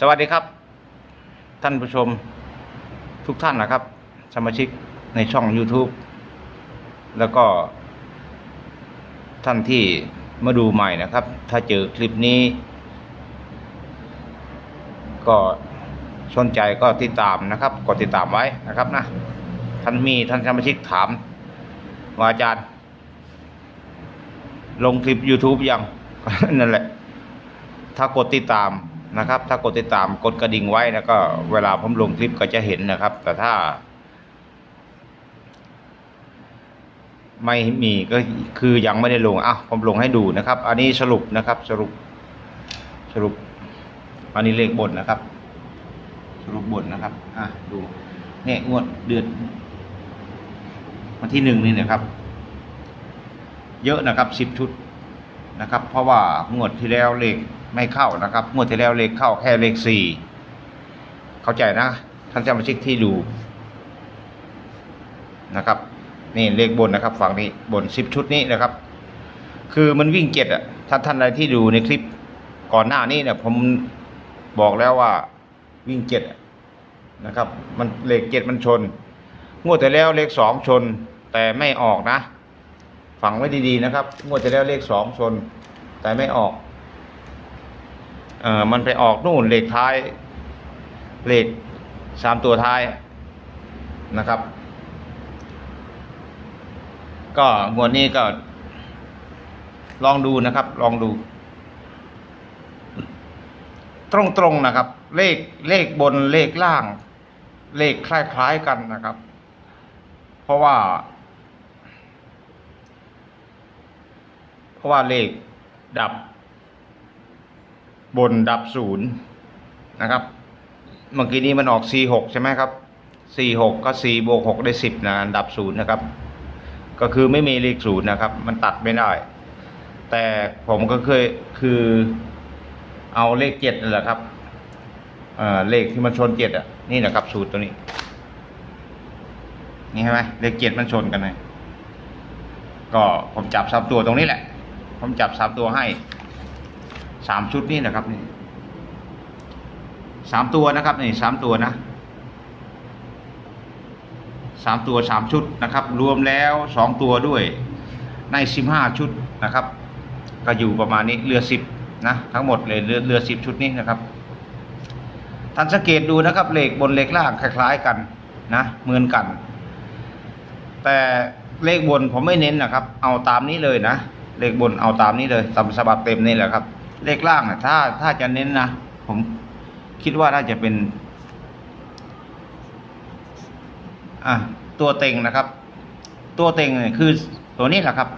สวัสดีครับ ท่านผู้ชมทุกท่านนะครับ สมาชิกในช่อง YouTube แล้วก็ ท่านที่มาดูใหม่นะครับ ถ้าเจอคลิปนี้ ก็สนใจก็ติดตามนะครับ กดติดตามไว้นะครับนะ ท่านมีท่านสมาชิกถามว่าอาจารย์ ลงคลิป YouTube ยัง นั่นแหละ ถ้ากดติดตาม นะครับ ถ้ากดติดตามกดกระดิ่งไว้แล้วก็เวลาผมลงคลิปก็จะเห็นนะครับ แต่ถ้า ไม่มีก็คือยังไม่ได้ลงอะผมลงให้ดูนะครับ อันนี้สรุปนะครับ สรุป สรุป อันนี้เลขบนนะครับ สรุปบนนะครับ อะดูเนี่ยงวดเดือนวันที่หนึ่งนี่นะครับ เยอะนะครับสิบชุดนะครับ เพราะว่างวดที่แล้วเลข ไม่เข้านะครับงวดที่แล้วเลขเข้าแค่เลขสี่เข้าใจนะ ท่านสมาชิกที่ดูนะครับ นี่เลขบนนะครับ ฝั่งนี้บนสิบชุดนี้นะครับ คือมันวิ่งเจ็ดอะท่านท่านใดที่ดูในคลิปก่อนหน้านี้เนี่ยผมบอกแล้วว่าวิ่งเจ็ดนะครับ มันเลขเจ็ดมันชน งวดที่แล้วเลขสองชน แต่ไม่ออกนะ ฝังไว้ดีๆนะครับ งวดที่แล้วเลขสองชน แต่ไม่ออก เออมันไปออกนู่นเลขท้าย เลขสามตัวท้ายนะครับ ก็งวดนี้ก็ ลองดูนะครับ ลองดู ตรงๆนะครับ เลขเลขบนเลขล่าง เลขคล้ายๆกันนะครับ เพราะว่า เพราะว่าเลขดับ บนดับศูนย์นะครับ เมื่อกี้นี้มันออก4 6ใช่ไหมครับ4 6ก็4บวก6ได้ 10นะดับศูนย์นะครับ ก็คือไม่มีเลขศูนย์นะครับ มันตัดไม่ได้ แต่ผมก็เคยคือเอาเลขเจ็ดนั่นแหละครับเเลขที่มันชนเจ็ดอะนี่นะครับสูตรตัวนี้ นี่ใช่ไหมเลขเจ็ดมันชนกันเลยก็ผมจับสามตัวตรงนี้แหละ ผมจับสามตัวให้ สามชุดนี่นะครับนี่สามตัวนะครับนี่สามตัวนะสามตัวสามชุดนะครับ รวมแล้วสองตัวด้วยในสิบห้าชุดนะครับ ก็อยู่ประมาณนี้เรือสิบนะทั้งหมดเลยเรือเรือสิบชุดนี้นะครับท่านสังเกตดูนะครับเหล็กบนเหล็กล่างคล้าย ๆกันนะเหมือนกัน แต่เลขบนผมไม่เน้นนะครับ เอาตามนี้เลยนะ เลขบนเอาตามนี้เลยตามฉบับเต็มนี่แหละครับ เลขล่างนะถ้าถ้าจะเน้นนะผมคิดว่าน่าจะเป็น อะตัวเต็งนะครับ ตัวเต็งเนี่ยคือตัวนี้แหละครับ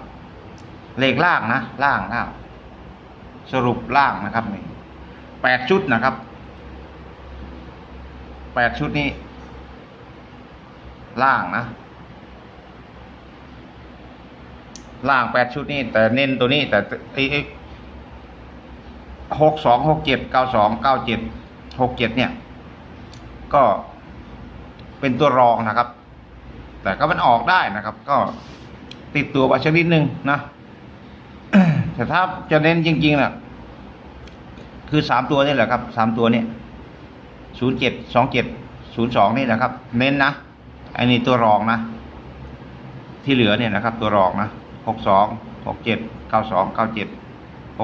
เลขล่างนะล่างล่างสรุปล่างนะครับนี่แปดชุดนะครับแปดชุดนี้ ล่างนะล่างแปดชุดนี้แต่เน้นตัวนี้แต่ไอ้ไอ้ หกสองหกเจ็ดเก้าสองเก้าเจ็ดหกเจ็ดเนี่ย ก็เป็นตัวรองนะครับ แต่ก็มันออกได้นะครับ ก็ติดตัวไว้ชนิดหนึ่งนะ แต่ถ้าจะเน้นจริงๆนะคือสามตัวนี่แหละครับสามตัวนี้ศูนย์เจ็ดสองเจ็ดศูนย์สองนี่แหละครับ เน้นนะอันนี้ตัวรองนะ ที่เหลือเนี่ยนะครับ ตัวรองนะหกสองหกเจ็ดเก้าสองเก้าเจ็ด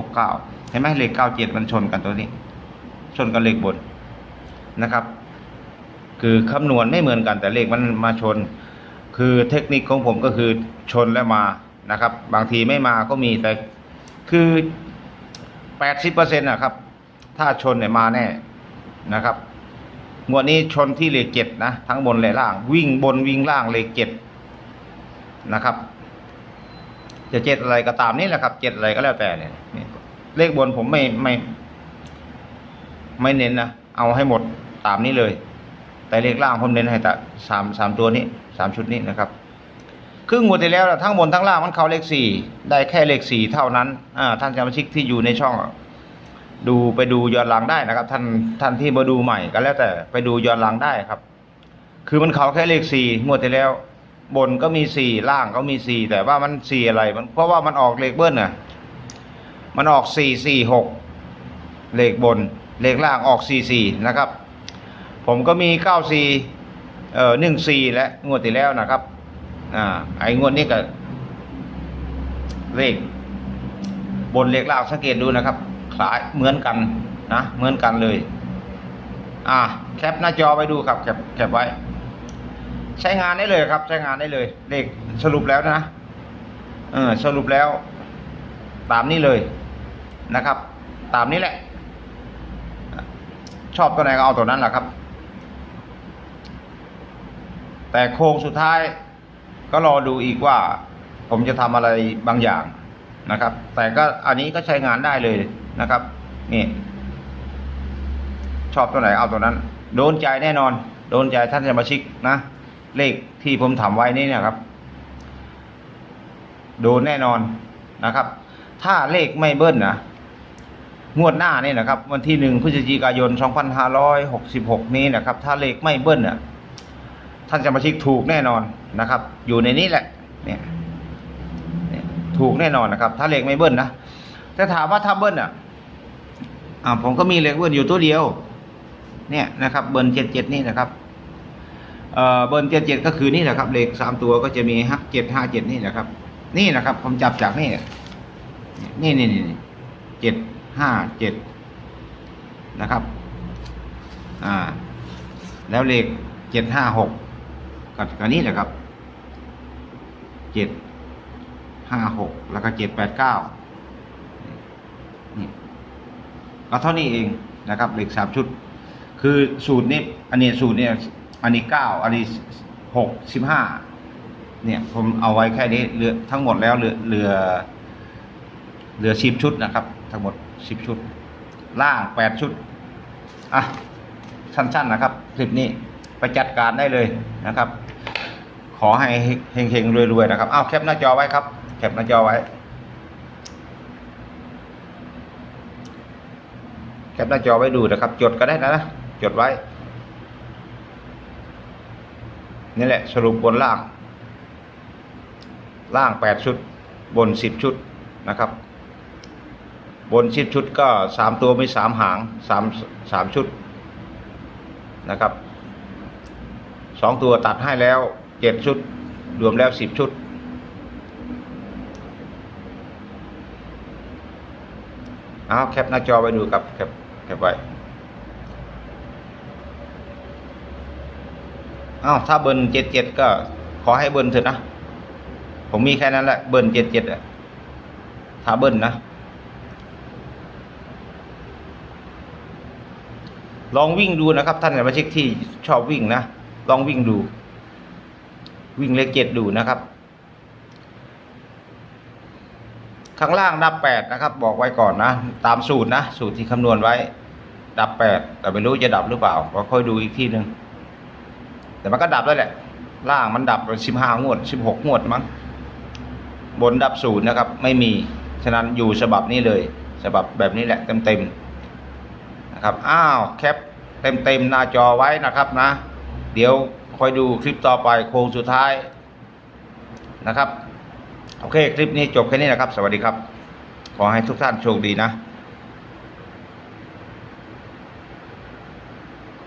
กเก้าเห็นไหมเลขเก้าเจ็ดมันชนกันตัวนี้ ชนกันเลขบนนะครับ คือคำนวณไม่เหมือนกันแต่เลขมันมาชน คือเทคนิคของผมก็คือชนแล้วมานะครับ บางทีไม่มาก็มีแต่คือแปดสิบเปอร์เซ็นต์นะครับ ถ้าชนเนี่ยมาแน่นะครับงวดนี้ชนที่เลขเจ็ดนะ ทั้งบนและล่าง วิ่งบนวิ่งล่างเลขเจ็ดนะครับ จะเจ็ดอะไรก็ตามนี่แหละครับเจ็ดอะไรก็แล้วแต่เนี่ย เลขบนผมไม่ไม่ ไม่เน้นนะเอาให้หมดตามนี้เลย แต่เลขล่างผมเน้นให้แต่สามสามตัวนี้สามชุดนี้นะครับครึ่งหมดไปแล้วทั้งบนทั้งล่างมันเข้าเลขสี่ได้แค่เลขสี่เท่านั้นอ่าท่านสมาชิกที่อยู่ในช่อง ดูไปดูย้อนหลังได้นะครับ ท่านท่านที่มาดูใหม่ก็แล้วแต่ไปดูย้อนหลังได้ครับ คือมันเขาแค่เลขสี่งวดที่แล้ว บนก็มีสี่ล่างก็มีสี่แต่ว่ามันสี่อะไรมันเพราะว่ามันออกเลขเบิ้ลน่ะ มันออกสี่สี่หกเลขบน เลขล่างออกสี่สี่นะครับ ผมก็มีเก้าสี่เอ่อหนึ่งสี่และงวดที่แล้วนะครับ อ่า ไอ้งวดนี้ก็ เลข บนเลขล่างสังเกตดูนะครับ คล้ายเหมือนกันนะ เหมือนกันเลย อ่า แคปหน้าจอไปดูครับ แคปแคปไว้ ใช้งานได้เลยครับ ใช้งานได้เลย เลขสรุปแล้วนะ เออ สรุปแล้วตามนี้เลย นะครับ ตามนี้แหละ ชอบตัวไหนก็เอาตัวนั้นแหละครับ แต่โครงสุดท้ายก็รอดูอีกว่า ผมจะทำอะไรบางอย่างนะครับ แต่ก็อันนี้ก็ใช้งานได้เลยนะครับ นี่ ชอบตัวไหนเอาตัวนั้น โดนใจแน่นอน โดนใจท่านสมาชิกนะ เลขที่ผมทำไว้นี่นะครับ โดนแน่นอนนะครับ ถ้าเลขไม่เบิ้ลนะ งวดหน้านี่นะครับ วันที่หนึ่งพฤศจิกายน 2566 นี้นะครับ ถ้าเลขไม่เบิ้ลน่ะท่านสมาชิกถูกแน่นอนนะครับ อยู่ในนี้แหละเนี่ยเนี่ยถูกแน่นอนนะครับ ถ้าเลขไม่เบิ้ลนะแต่ถามว่าถ้าเบิ้ลอะอ่าผมก็มีเลขเบิ้ลอยู่ตัวเดียว เนี่ยนะครับ เบิ้ลเจ็ดเจ็ดนี่นะครับเอ่อเบิ้ลเจ็ดเจ็ดก็คือนี่แหละครับเลขสามตัวก็จะมีห้าเจ็ดห้าเจ็ดนี่นะครับ นี่นะครับ ผมจับจากนี่นี่นี่นี่เจ็ด ห้าเจ็ดนะครับ อ่า แล้วเลขเจ็ดห้าหกกับกับนี้แหละครับเจ็ดห้าหกแล้วก็เจ็ดแปดเก้านี่ก็เท่านี้เองนะครับเลขสามชุด คือสูตรนี้อันนี้สูตรเนี่ยอันนี้เก้าอันนี้หกสิบห้าเนี่ยผมเอาไว้แค่นี้เหลือทั้งหมดแล้วเหลือเหลือเหลือสิบชุดนะครับ ทั้งหมด สิบชุด ล่างแปดชุด อะ สั้น ๆ นะครับคลิปนี้ไปจัดการได้เลยนะครับ ขอให้เฮงๆรวยๆนะครับอ้าวแคปหน้าจอไว้ครับ แคปหน้าจอไว้ แคปหน้าจอไว้ดูนะครับ จดก็ได้นะนะจดไว้ นี่แหละ สรุปบนล่าง ล่างแปดชุด บนสิบชุดนะครับ บนสิบชุดก็สามตัวม่สามหางสามสามชุดนะครับสองตัวตัดให้แล้วเจ็ดชุด รวมแล้วสิบชุด เอาแคปหน้าจอไปดูครับแคปแคปไว้อ้าวถ้าเบิร์นเจ็ดเจ็ดก็ขอให้เบิร์นเถอะนะ ผมมีแค่นั้นแหละ เบิร์นเจ็ดเจ็ดอะถ้าเบิร์นนะ ลองวิ่งดูนะครับ ท่านสมาชิกที่ชอบวิ่งนะ ลองวิ่งดู วิ่งเลขเจ็ดดูนะครับ ข้างล่างดับแปดนะครับ บอกไว้ก่อนนะ ตามสูตรนะ สูตรที่คำนวณไว้ ดับแปดแต่ไม่รู้จะดับหรือเปล่าก็ค่อยดูอีกทีหนึ่งแต่มันก็ดับแล้วแหละ ล่างมันดับสิบห้างวดสิบหกงวดมั้งบนดับศูนย์นะครับ ไม่มีฉะนั้นอยู่ฉบับนี้เลยฉบับแบบนี้แหละเต็มเต็มๆ นะครับอ้าวแคปเต็มเต็มๆหน้าจอไว้นะครับนะ เดี๋ยวคอยดูคลิปต่อไปโค้งสุดท้ายนะครับ โอเค คลิปนี้จบแค่นี้นะครับ สวัสดีครับ ขอให้ทุกท่านโชคดีนะ